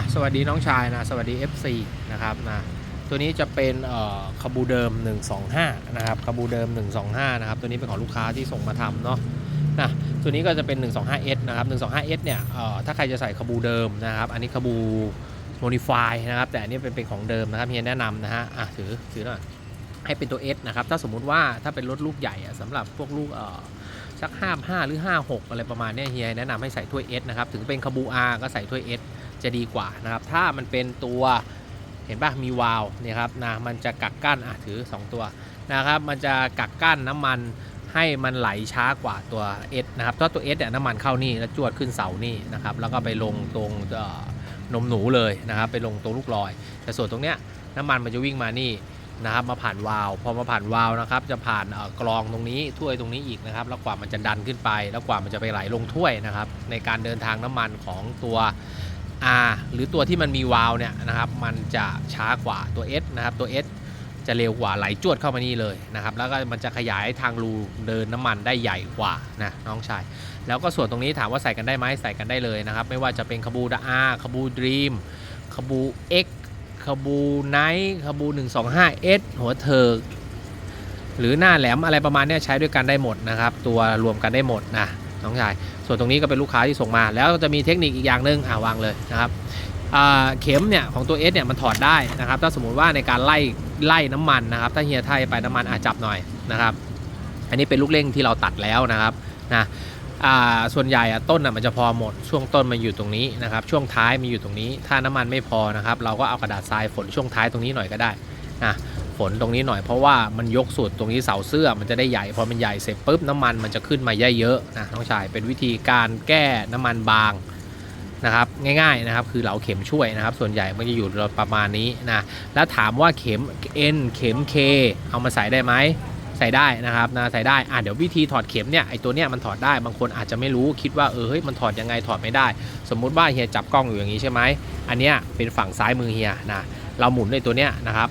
่ะสวัสดีน้องชายนะสวัสดี FC นะครับนะตัวนี้จะเป็นเอ่อคาบูเดิม 125 นะครับคาบูเดิม 125 นะครับ ตัวนี้เป็นของลูกค้าที่ส่งมาทำเนาะนะตัวนี้ก็จะเป็น 125S นะครับ 125S เนี่ยเอ่อถ้าใครจะใส่คาบูเดิมนะครับ อันนี้คาบูโมดิฟายนะครับ แต่อันนี้เป็นเป็นของเดิมนะครับเฮียแนะนำนะฮะอะถือถือหน่อยให้เป็นตัว S นะครับ ถ้าสมมุติว่าถ้าเป็นรถลูกใหญ่สำหรับพวกลูกเสัก 5 5 หรือ 5 6 อะไรประมาณนี้เฮียแนะนำให้ใส่ถ้วย S นะครับ ถึงเป็นคาบูอาก็ใส่ถ้วย S จะดีกว่านะครับ ถ้ามันเป็นตัวเห็นป่ะมีวาล์วเนี่ยครับนะมันจะกักกั้นอะถือ 2 ตัวนะครับ มันจะกักกั้นน้ำมันให้มันไหลช้ากว่าตัว S นะครับถ้าตัว S เนี่ยน้ำมันเข้านี่แล้วจวดขึ้นเสานี่นะครับแล้วก็ไปลงตรงนมหนูเลยนะครับ ไปลงตรงลูกลอย แต่ส่วนตรงเนี้ยน้ำมันมันจะวิ่งมานี่นะครับมาผ่านวาล์วพอมาผ่านวาล์วนะครับจะผ่านกรองตรงนี้ถ้วยตรงนี้อีกนะครับ แล้วกว่ามันจะดันขึ้นไป แล้วกว่ามันจะไปไหลลงถ้วยนะครับ ในการเดินทางน้ำมันของตัว R หรือตัวที่มันมีวาล์วเนี่ยนะครับมันจะช้ากว่าตัว S นะครับตัว S จะเร็วกว่าไหลจวดเข้ามานี่เลยนะครับแล้วก็มันจะขยายทางรูเดินน้ำมันได้ใหญ่กว่านะน้องชาย แล้วก็ส่วนตรงนี้ถามว่าใส่กันได้ไหมใส่กันได้เลยนะครับไม่ว่าจะเป็นคาบูดาอาคาบูดรีมคาบู X คาบูไนท์คาบู 125S หัวเถิกหรือหน้าแหลมอะไรประมาณนี้ใช้ด้วยกันได้หมดนะครับ ตัวรวมกันได้หมดนะ น้องชาย ส่วนตรงนี้ก็เป็นลูกค้าที่ส่งมา แล้วจะมีเทคนิคอีกอย่างหนึ่งอ่าวางเลยนะครับเข็มเนี่ยของตัว S เนี่ยมันถอดได้นะครับ ถ้าสมมุติว่าในการไล่ไล่น้ำมันนะครับ ถ้าเฮียไทยไปน้ำมันอาจจับหน่อยนะครับ อันนี้เป็นลูกเร่งที่เราตัดแล้วนะครับนะส่วนใหญ่ต้นมันจะพอหมด ช่วงต้นมันอยู่ตรงนี้นะครับ ช่วงท้ายมีอยู่ตรงนี้ ถ้าน้ำมันไม่พอนะครับ เราก็เอากระดาษทรายฝนช่วงท้ายตรงนี้หน่อยก็ได้นะ ฝนตรงนี้หน่อยเพราะว่ามันยกสุดตรงนี้เสาเสื้อมันจะได้ใหญ่พอมันใหญ่เสร็จปุ๊บน้ำมันมันจะขึ้นมาเยอะๆนะน้องชายเป็นวิธีการแก้น้ำมันบางนะครับง่ายๆนะครับคือเหลาเข็มช่วยนะครับ ส่วนใหญ่มันจะอยู่ประมาณนี้นะแล้วถามว่าเข็ม N เข็ม K เอามาใส่ได้ไหมใส่ได้นะครับนะใส่ได้อะเดี๋ยววิธีถอดเข็มเนี่ยไอตัวเนี้ยมันถอดได้บางคนอาจจะไม่รู้คิดว่าเออเฮ้ยมันถอดยังไงถอดไม่ได้ สมมุติว่าเฮียจับกล้องอยู่อย่างนี้ใช่ไหมอันเนี้ยเป็นฝั่งซ้ายมือเฮียนะเราหมุนในตัวเนี้ยนะครับ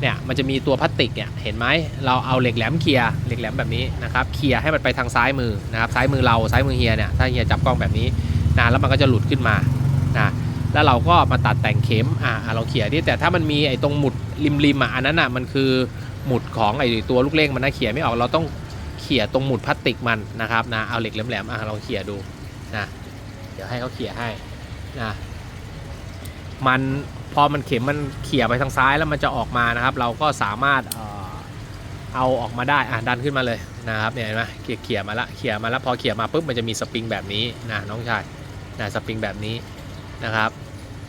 เนี่ยมันจะมีตัวพลาสติกเนี่ยเห็นไหมเราเอาเหล็กแหลมเคลียร์เหล็กแหลมแบบนี้นะครับเคลียร์ให้มันไปทางซ้ายมือนะครับซ้ายมือเราซ้ายมือเฮียเนี่ยถ้าเฮียจับกล้องแบบนี้นะแล้วมันก็จะหลุดขึ้นมานะแล้วเราก็มาตัดแต่งเข็มอะเราเขีย่ยที่แต่ถ้ามันมีไอ้ตรงหมุดริมๆอะอันนั้นอะมันคือหมุดของไอตัวลูกเล่งมันนะเขี่ยไม่ออกเราต้องเขี่ยตรงหมุดพลาสติกมันนะครับนะเอาเหล็กแหลมๆอะลองเขี่ยดูนะเดี๋ยวให้เขาเขี่ยให้นะ มันพอมันเข็มมันเขี่ยไปทางซ้ายแล้วมันจะออกมานะครับ เราก็สามารถเอาออกมาได้อะดันขึ้นมาเลยนะครับเนี่ยเห็นไหมเขี่ยเขี่ยมาละเขี่ยมาแล้วพอเขี่ยมาปุ๊บมันจะมีสปริงแบบนี้นะน้องชายนะสปริงแบบนี้นะครับ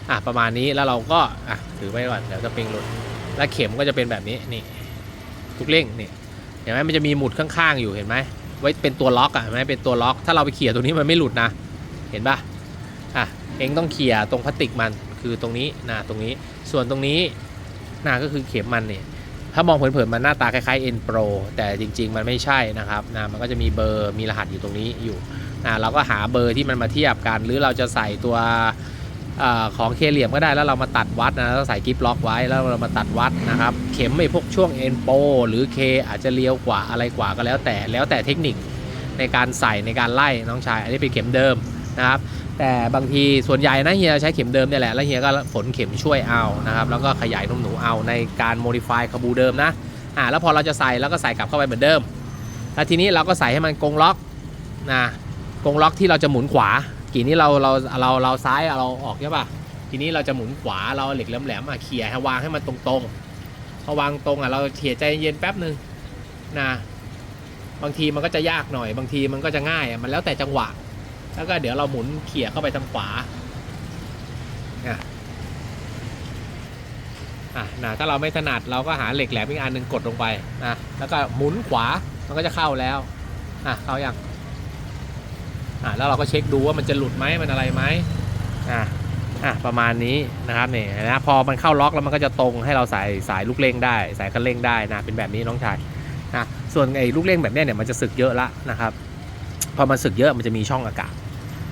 อะประมาณนี้แล้วเราก็อะถือไว้ก่อนเดี๋ยวสปริงหลุดแล้วเข็มก็จะเป็นแบบนี้นี่ทุกเร่งนี่เห็นไหมมันจะมีหมุดข้างๆอยู่เห็นไหมไว้เป็นตัวล็อกอะเห็นไหมเป็นตัวล็อก ถ้าเราไปเขี่ยตรงนี้มันไม่หลุดนะ เห็นปะอะเองต้องเขี่ยตรงพลาสติกมัน คือตรงนี้นะตรงนี้ ส่วนตรงนี้นะก็คือเข็มมันเนี่ยถ้ามองเผินๆมันหน้าตาคล้ายๆ N Pro แต่จริง ๆ มันไม่ใช่นะครับนะมันก็จะมีเบอร์มีรหัสอยู่ตรงนี้อยู่นะเราก็หาเบอร์ที่มันมาเทียบกัน หรือเราจะใส่ตัวอของเคเหลี่ยมก็ได้แล้วเรามาตัดวัดนะแล้วใส่กิฟล็อกไว้แล้วเรามาตัดวัดนะครับ เข็มไอ้พวกช่วงเอ็นโปหรือเคอาจจะเลี้ยวกว่าอะไรกว่าก็แล้วแต่แล้วแต่เทคนิคในการใส่ในการไล่น้องชาย อันนี้เป็นเข็มเดิมนะครับ แต่บางทีส่วนใหญ่นะเฮียใช้เข็มเดิมเนี่ยแหละแล้วเฮียก็ฝนเข็มช่วยเอานะครับแล้วก็ขยายนมหนูเอาในการโมดิฟายคาบูเดิมนะอ่าแล้วพอเราจะใส่แล้วก็ใส่กลับเข้าไปเหมือนเดิม แล้วทีนี้เราก็ใส่ให้มันกงล็อกนะกงล็อกที่เราจะหมุนขวา กี่นี้เราเราเราเราซ้ายเราออกใช่ปะทีนี้เราจะหมุนขวาเราเหล็กแหลมๆอะเขี่ยให้วางให้มันตรงๆพอวางตรงอะเราเขี่ยใจเย็นแป๊บหนึ่งนะบางทีมันก็จะยากหน่อย บางทีมันก็จะง่ายมันแล้วแต่จังหวะ แล้วก็เดี๋ยวเราหมุนเขี่ยเข้าไปทางขวาอะอะนะถ้าเราไม่ถนัดเราก็หาเหล็กแหลมอีกอันหนึ่งกดลงไปนะแล้วก็หมุนขวามันก็จะเข้าแล้วอะเข้ายังอะแล้วเราก็เช็คดูว่ามันจะหลุดไหมมันอะไรไหมอะอะประมาณนี้นะครับเนี่ยนะพอมันเข้าล็อกแล้วมันก็จะตรงให้เราใส่สายลูกเร่งได้สายคันเร่งได้นะเป็นแบบนี้น้องชายนะส่วนไอ้ลูกเร่งแบบนี้เนี่ยมันจะสึกเยอะละนะครับพอมันสึกเยอะมันจะมีช่องอากาศ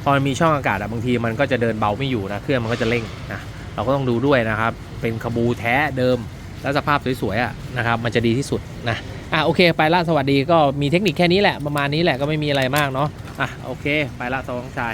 พอมันมีช่องอากาศอะบางทีมันก็จะเดินเบาไม่อยู่นะเครื่องมันก็จะเร่งนะเราก็ต้องดูด้วยนะครับ เป็นคาบูแท้เดิม แล้วสภาพสวยๆอะนะครับมันจะดีที่สุดนะอะโอเค ไปละสวัสดีก็มีเทคนิคแค่นี้แหละประมาณนี้แหละก็ไม่มีอะไรมากเนาะอะโอเค ไปละสองชาย